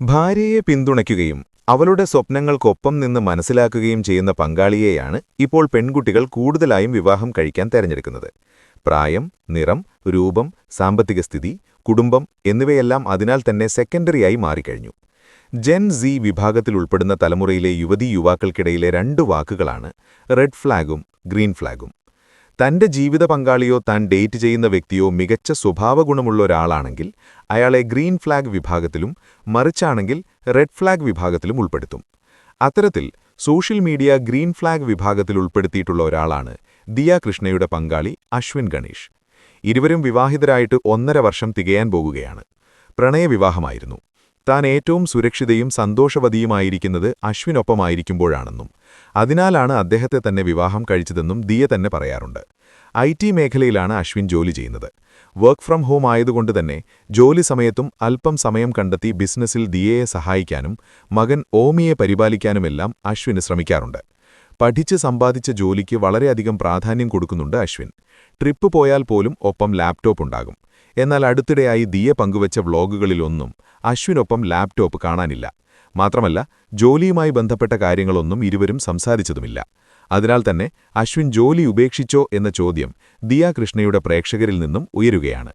ഭാര്യയെ പിന്തുണയ്ക്കുകയും അവളുടെ സ്വപ്നങ്ങൾക്കൊപ്പം നിന്ന് മനസ്സിലാക്കുകയും ചെയ്യുന്ന പങ്കാളിയെയാണ് ഇപ്പോൾ പെൺകുട്ടികൾ കൂടുതലായും വിവാഹം കഴിക്കാൻ തെരഞ്ഞെടുക്കുന്നത്. പ്രായം നിറം രൂപം സാമ്പത്തിക സ്ഥിതി കുടുംബം എന്നിവയെല്ലാം അതിനാൽ തന്നെ സെക്കൻഡറിയായി മാറിക്കഴിഞ്ഞു. ജെൻ സി വിഭാഗത്തിൽ ഉൾപ്പെടുന്ന തലമുറയിലെ യുവതീ യുവാക്കൾക്കിടയിലെ രണ്ട് വാക്കുകളാണ് റെഡ് ഫ്ലാഗും ഗ്രീൻ ഫ്ലാഗും. തന്റെ ജീവിത പങ്കാളിയോ താൻ ഡേറ്റ് ചെയ്യുന്ന വ്യക്തിയോ മികച്ച സ്വഭാവഗുണമുള്ള ഒരാളാണെങ്കിൽ അയാളെ ഗ്രീൻ ഫ്ലാഗ് വിഭാഗത്തിലും മറിച്ചാണെങ്കിൽ റെഡ് ഫ്ലാഗ് വിഭാഗത്തിലും ഉൾപ്പെടുത്തും. അത്തരത്തിൽ സോഷ്യൽ മീഡിയ ഗ്രീൻ ഫ്ലാഗ് വിഭാഗത്തിൽ ഉൾപ്പെടുത്തിയിട്ടുള്ള ഒരാളാണ് ദിയ കൃഷ്ണയുടെ പങ്കാളി അശ്വിൻ ഗണേഷ്. ഇരുവരും വിവാഹിതരായിട്ട് ഒന്നര വർഷം തികയാൻ പോകുകയാണ്. പ്രണയവിവാഹമായിരുന്നു. താൻ ഏറ്റവും സുരക്ഷിതയും സന്തോഷവതിയുമായിരിക്കുന്നത് അശ്വിനൊപ്പമായിരിക്കുമ്പോഴാണെന്നും അതിനാലാണ് അദ്ദേഹത്തെ തന്നെ വിവാഹം കഴിച്ചതെന്നും ദിയ തന്നെ പറയാറുണ്ട്. ഐ ടി മേഖലയിലാണ് അശ്വിൻ ജോലി ചെയ്യുന്നത്. വർക്ക് ഫ്രം ഹോം ആയതുകൊണ്ട് തന്നെ ജോലി സമയത്തും അല്പം സമയം കണ്ടെത്തി ബിസിനസ്സിൽ ദിയയെ സഹായിക്കാനും മകൻ ഓമിയെ പരിപാലിക്കാനുമെല്ലാം അശ്വിന് ശ്രമിക്കാറുണ്ട്. പഠിച്ച് സമ്പാദിച്ച ജോലിക്ക് വളരെയധികം പ്രാധാന്യം കൊടുക്കുന്നുണ്ട് അശ്വിൻ. ട്രിപ്പ് പോയാൽ പോലും ഒപ്പം ലാപ്ടോപ്പ് ഉണ്ടാകും. എന്നാൽ അടുത്തിടെയായി ദിയ പങ്കുവച്ച വ്ളോഗുകളിലൊന്നും അശ്വിനൊപ്പം ലാപ്ടോപ്പ് കാണാനില്ല. മാത്രമല്ല ജോലിയുമായി ബന്ധപ്പെട്ട കാര്യങ്ങളൊന്നും ഇരുവരും സംസാരിച്ചതുമില്ല. അതിനാൽ തന്നെ അശ്വിൻ ജോലി ഉപേക്ഷിച്ചോ എന്ന ചോദ്യം ദിയ കൃഷ്ണയുടെ പ്രേക്ഷകരിൽ നിന്നും ഉയരുകയാണ്.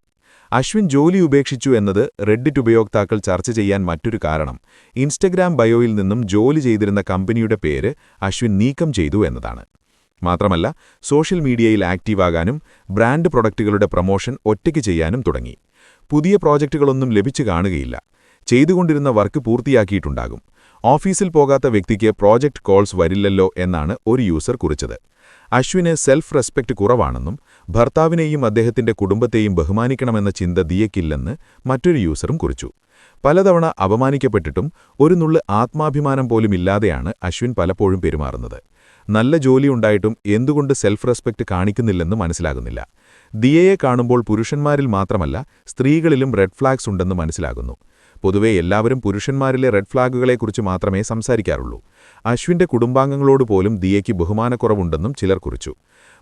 അശ്വിൻ ജോലി ഉപേക്ഷിച്ചു എന്നത് റെഡിറ്റ് ഉപയോക്താക്കൾ ചർച്ച ചെയ്യാൻ മറ്റൊരു കാരണം ഇൻസ്റ്റഗ്രാം ബയോയിൽ നിന്നും ജോലി ചെയ്തിരുന്ന കമ്പനിയുടെ പേര് അശ്വിൻ നീക്കം ചെയ്തു എന്നതാണ്. മാത്രമല്ല സോഷ്യൽ മീഡിയയിൽ ആക്റ്റീവാകാനും ബ്രാൻഡ് പ്രൊഡക്റ്റുകളുടെ പ്രൊമോഷൻ ഒറ്റയ്ക്ക് ചെയ്യാനും തുടങ്ങി. പുതിയ പ്രോജക്റ്റുകളൊന്നും ലഭിച്ചു കാണുകയില്ല. ചെയ്തുകൊണ്ടിരുന്ന വർക്ക് പൂർത്തിയാക്കിയിട്ടുണ്ടാകും. ഓഫീസിൽ പോകാത്ത വ്യക്തിക്ക് പ്രോജക്റ്റ് കോൾസ് വരില്ലല്ലോ എന്നാണ് ഒരു യൂസർ കുറിച്ചത്. അശ്വിന് സെൽഫ് റെസ്പെക്ട് കുറവാണെന്നും ഭർത്താവിനെയും അദ്ദേഹത്തിന്റെ കുടുംബത്തെയും ബഹുമാനിക്കണമെന്ന ചിന്ത ദിയക്കില്ലെന്ന് മറ്റൊരു യൂസറും കുറിച്ചു. പലതവണ അപമാനിക്കപ്പെട്ടിട്ടും ഒരു നുള്ള് ആത്മാഭിമാനം പോലുമില്ലാതെയാണ് അശ്വിൻ പലപ്പോഴും പെരുമാറുന്നത്. നല്ല ജോലിയുണ്ടായിട്ടും എന്തുകൊണ്ട് സെൽഫ് റെസ്പെക്ട് കാണിക്കുന്നില്ലെന്ന് മനസ്സിലാകുന്നില്ല. ദിയയെ കാണുമ്പോൾ പുരുഷന്മാരിൽ മാത്രമല്ല സ്ത്രീകളിലും റെഡ് ഫ്ലാഗ്സ് ഉണ്ടെന്ന് മനസ്സിലാകുന്നു. പൊതുവെ എല്ലാവരും പുരുഷന്മാരിലെ റെഡ് ഫ്ലാഗുകളെക്കുറിച്ച് മാത്രമേ സംസാരിക്കാറുള്ളൂ. അശ്വിന്റെ കുടുംബാംഗങ്ങളോട് പോലും ദിയയ്ക്ക് ബഹുമാനക്കുറവുണ്ടെന്നും ചിലർ കുറിച്ചു.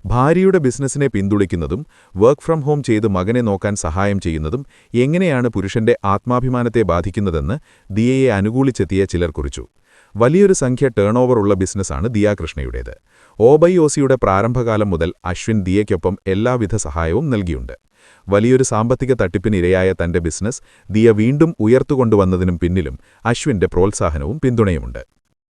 ഭാര്യയുടെ ബിസിനസ്സിനെ പിന്തുണയ്ക്കുന്നതും വർക്ക് ഫ്രം ഹോം ചെയ്ത് മകനെ നോക്കാൻ സഹായം ചെയ്യുന്നതും എങ്ങനെയാണ് പുരുഷന്റെ ആത്മാഭിമാനത്തെ ബാധിക്കുന്നതെന്ന് ദിയയെ അനുകൂലിച്ചെത്തിയ ചിലർ കുറിച്ചു. വലിയൊരു സംഖ്യ ടേൺ ഉള്ള ബിസിനസ്സാണ് ദിയാകൃഷ്ണയുടേത്. ഓബൈ ഓസിയുടെ പ്രാരംഭകാലം മുതൽ അശ്വിൻ ദിയയ്ക്കൊപ്പം എല്ലാവിധ സഹായവും നൽകിയുണ്ട്. വലിയൊരു സാമ്പത്തിക തട്ടിപ്പിനിരയായ തന്റെ ബിസിനസ് ദിയ വീണ്ടും ഉയർത്തുകൊണ്ടുവന്നതിനും പിന്നിലും അശ്വിന്റെ പ്രോത്സാഹനവും പിന്തുണയുമുണ്ട്.